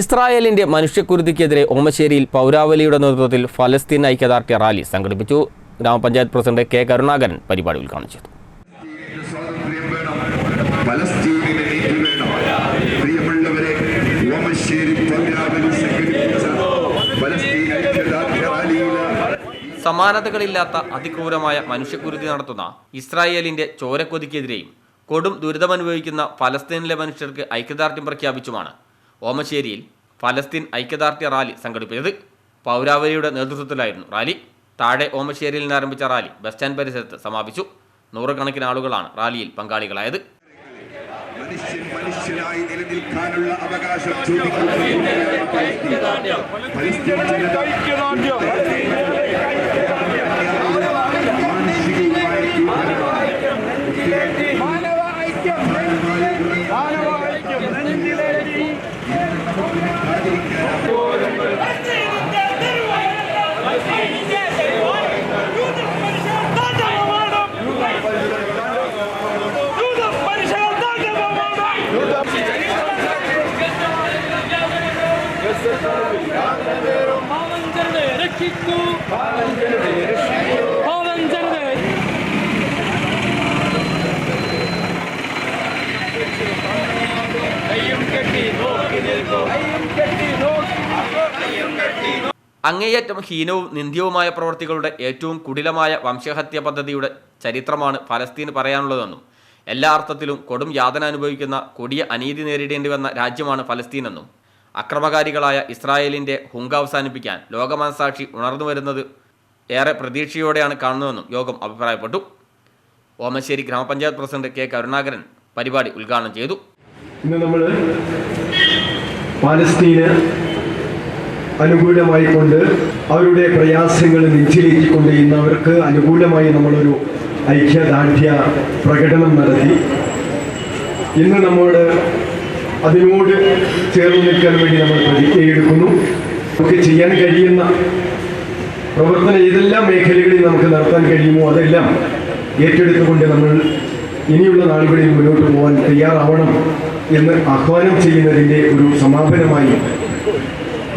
ഇസ്രായേലിന്റെ മനുഷ്യക്കുരുതിക്കെതിരെ ഓമശ്ശേരിയിൽ പൗരാവലിയുടെ നേതൃത്വത്തിൽ ഫലസ്തീൻ ഐക്യദാർഢ്യ റാലി സംഘടിപ്പിച്ചു. ഗ്രാമപഞ്ചായത്ത് പ്രസിഡന്റ് കെ കരുണാകരൻ പരിപാടി ഉദ്ഘാടനം ചെയ്തു. സമാനതകളില്ലാത്ത അതിക്രൂരമായ മനുഷ്യക്കുരുതി നടത്തുന്ന ഇസ്രായേലിന്റെ ചോരക്കൊതിക്കെതിരെയും കൊടും ദുരിതമനുഭവിക്കുന്ന ഫലസ്തീനിലെ മനുഷ്യർക്ക് ഐക്യദാർഢ്യം പ്രഖ്യാപിച്ചുമാണ് ഓമശ്ശേരിയിൽ ഫലസ്തീൻ ഐക്യദാർഢ്യ റാലി സംഘടിപ്പിച്ചത് പൗരാവലിയുടെ നേതൃത്വത്തിലായിരുന്നു റാലി. താഴെ ഓമശ്ശേരിയിൽ നിന്ന് ആരംഭിച്ച റാലി ബസ് സ്റ്റാൻഡ് പരിസരത്ത് സമാപിച്ചു. നൂറുകണക്കിന് ആളുകളാണ് റാലിയിൽ പങ്കാളികളായത്. മനുഷ്യൻ മനുഷ്യനായി നിലനിൽക്കാനുള്ള അവകാശം ചോദിക്കുന്ന. Palantirde Rışkı Palantirde Rışkı അങ്ങേയറ്റം ഹീനവും നിന്ദ്യവുമായ പ്രവൃത്തികളുടെ ഏറ്റവും കുടിലമായ വംശഹത്യ പദ്ധതിയുടെ ചരിത്രമാണ് ഫലസ്തീന് പറയാനുള്ളതെന്നും എല്ലാ അർത്ഥത്തിലും കൊടും യാതന അനുഭവിക്കുന്ന കൊടിയ അനീതി നേരിടേണ്ടി വന്ന രാജ്യമാണ് ഫലസ്തീനെന്നും അക്രമകാരികളായ ഇസ്രായേലിന്റെ ഹുങ്ക അവസാനിപ്പിക്കാൻ ലോകമനസാക്ഷി ഉണർന്നു വരുന്നത് ഏറെ പ്രതീക്ഷയോടെയാണ് കാണുന്നതെന്നും യോഗം അഭിപ്രായപ്പെട്ടു. ഓമശ്ശേരി ഗ്രാമപഞ്ചായത്ത് പ്രസിഡന്റ് കെ. കരുണാകരൻ പരിപാടി ഉദ്ഘാടനം ചെയ്തു. ഇന്ന് നമ്മൾ അനുകൂലമായി കൊണ്ട് അവരുടെ പ്രയാസങ്ങൾ നെഞ്ചിലേറ്റിക്കൊണ്ട് ഇന്ന് അവർക്ക് അനുകൂലമായി നമ്മളൊരു ഐക്യദാർഢ്യ പ്രകടനം നടത്തി. ഇന്ന് നമ്മോട് അതിനോട് ചേർന്ന് നിൽക്കാൻ വേണ്ടി നമ്മൾ പ്രതിജ്ഞയെടുക്കുന്നു നമുക്ക് ചെയ്യാൻ കഴിയുന്ന പ്രവർത്തനം ഏതെല്ലാം മേഖലകളിൽ നമുക്ക് നടത്താൻ കഴിയുമോ അതെല്ലാം ഏറ്റെടുത്തുകൊണ്ട് നമ്മൾ ഇനിയുള്ള നാളുകളിൽ മുന്നോട്ട് പോകാൻ തയ്യാറാവണം എന്ന് ആഹ്വാനം ചെയ്യുന്നതിന്റെ ഒരു സമാപനമായി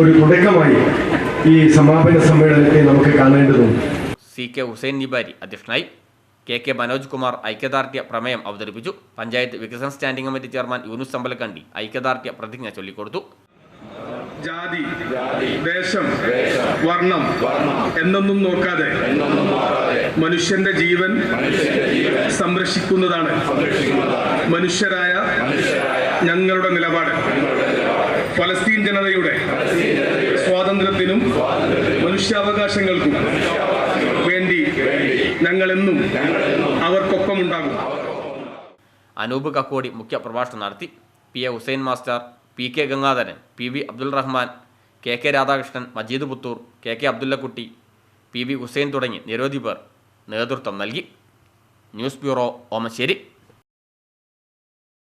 ഒരു തുടക്കമായി ഈ സമാപന സമ്മേളനത്തെ നമുക്ക് കാണേണ്ടതുണ്ട്. സി കെ ഹുസൈൻ നിബാരി അധ്യക്ഷനായി. കെ കെ മനോജ് കുമാർ ഐക്യദാർഢ്യ പ്രമേയം അവതരിപ്പിച്ചു. പഞ്ചായത്ത് വികസന standing committee chairman Yunus Ambalakkandi ഐക്യദാർഢ്യ പ്രതിജ്ഞ ചൊല്ലിക്കൊടുത്തു. ജാതി ദേശം വർണം എന്നൊന്നും നോക്കാതെ മനുഷ്യന്റെ ജീവൻ സംരക്ഷിക്കുന്നതാണ്. മനുഷ്യരായ ഞങ്ങളുടെ നിലപാട്. ഫലസ്തീൻ ജനതയുടെ സ്വാതന്ത്ര്യത്തിനും മനുഷ്യാവകാശങ്ങൾക്കും വേണ്ടി ഞങ്ങളെന്നും അവർക്കൊപ്പമുണ്ടാകും. അനൂപ് കക്കോടി മുഖ്യ പ്രഭാഷണം നടത്തി P A Hussain master P K Gangadharan P V Abdul Rahman K K Radhakrishnan Majeed Puthur K K Abdullakutty P V Hussain തുടങ്ങി നിരവധി പേർ നേതൃത്വം നൽകി. News bureau Omassery.